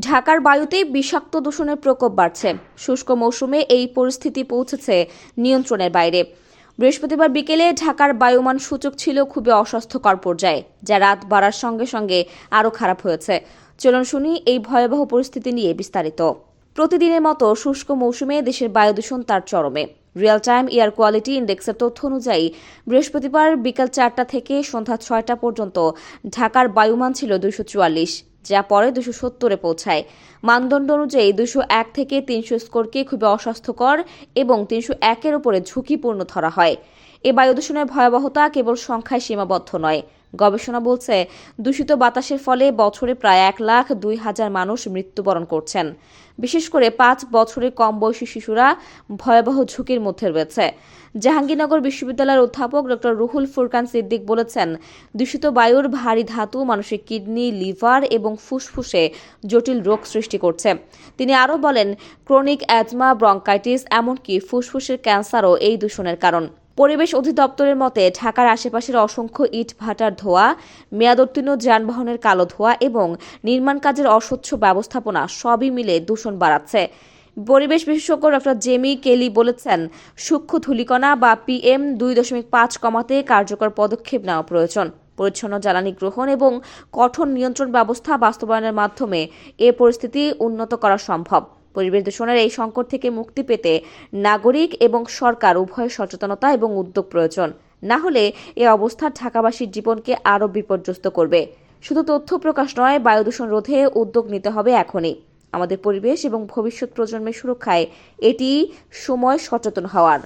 ঢাকার বায়ুতে বিষাক্ত দূষণের প্রকোপ বাড়ছে। শুষ্ক মৌসুমে এই পরিস্থিতি পৌঁছেছে নিয়ন্ত্রণের বাইরে। বৃহস্পতিবার বিকেলে ঢাকার বায়ুমান সূচক ছিল খুবই অস্বাস্থ্যকর পর্যায়ে, যা রাত বাড়ার সঙ্গে সঙ্গে আরও খারাপ হয়েছে। চলুন শুনি এই ভয়াবহ পরিস্থিতি নিয়ে বিস্তারিত। প্রতিদিনের মতো শুষ্ক মৌসুমে দেশের বায়ু দূষণ তার চরমে। রিয়েল টাইম এয়ার কোয়ালিটি ইন্ডেক্সের তথ্য অনুযায়ী, বৃহস্পতিবার বিকাল চারটা থেকে সন্ধ্যা ছয়টা পর্যন্ত ঢাকার বায়ুমান ছিল দুশো চুয়াল্লিশ। যা পরে দুশো সত্তরে পৌঁছায়। মানদণ্ড অনুযায়ী দুশো এক থেকে তিনশো স্কোরকে খুবই অস্বাস্থ্যকর এবং তিনশো একের উপরে ঝুঁকিপূর্ণ ধরা হয়। এ বায়ু দূষণের ভয়াবহতা কেবল সংখ্যায় সীমাবদ্ধ নয় গবেষণা বলছে, দূষিত বাতাসের ফলে বছরে প্রায় এক লাখ দুই হাজার মানুষ মৃত্যুবরণ করছেন। বিশেষ করে পাঁচ বছরের কম বয়সী শিশুরা ভয়াবহ ঝুঁকির মধ্যে রয়েছে। জাহাঙ্গীরনগর বিশ্ববিদ্যালয়ের অধ্যাপক ডক্টর রুহুল ফুরকান সিদ্দিক বলেছেন, দূষিত বায়ুর ভারী ধাতু মানুষের কিডনি, লিভার এবং ফুসফুসে জটিল রোগ সৃষ্টি করছে। তিনি আরও বলেন, ক্রনিক অ্যাজমা, ব্রঙ্কাইটিস, এমনকি ফুসফুসের ক্যান্সারও এই দূষণের কারণ। পরিবেশ অধিদপ্তরের মতে, ঢাকার আশেপাশের অসংখ্য ইট ভাটার ধোয়া, মেয়াদোত্তীর্ণ যানবাহনের কালো ধোয়া এবং নির্মাণ কাজের অস্বচ্ছ ব্যবস্থাপনা সবই মিলে দূষণ বাড়াচ্ছে। পরিবেশ বিশেষজ্ঞ ডক্টর জেমি কেলি বলেছেন, সূক্ষ্ম ধূলিকণা বা পিএম দুই দশমিক পাঁচ কমাতে কার্যকর পদক্ষেপ নেওয়া প্রয়োজন। পরিচ্ছন্ন জ্বালানি গ্রহণ এবং কঠোর নিয়ন্ত্রণ ব্যবস্থা বাস্তবায়নের মাধ্যমে এ পরিস্থিতি উন্নত করা সম্ভব। পরিবেশ দূষণের এই সংকট থেকে মুক্তি পেতে নাগরিক এবং সরকার উভয় সচেতনতা এবং উদ্যোগ প্রয়োজন। না হলে এ অবস্থা ঢাকাবাসীর জীবনকে আরও বিপর্যস্ত করবে। শুধু তথ্য প্রকাশ নয় বায়ু দূষণ রোধে উদ্যোগ নিতে হবে এখনই। আমাদের পরিবেশ এবং ভবিষ্যৎ প্রজন্মের সুরক্ষায় এটি সময় সচেতন হওয়ার।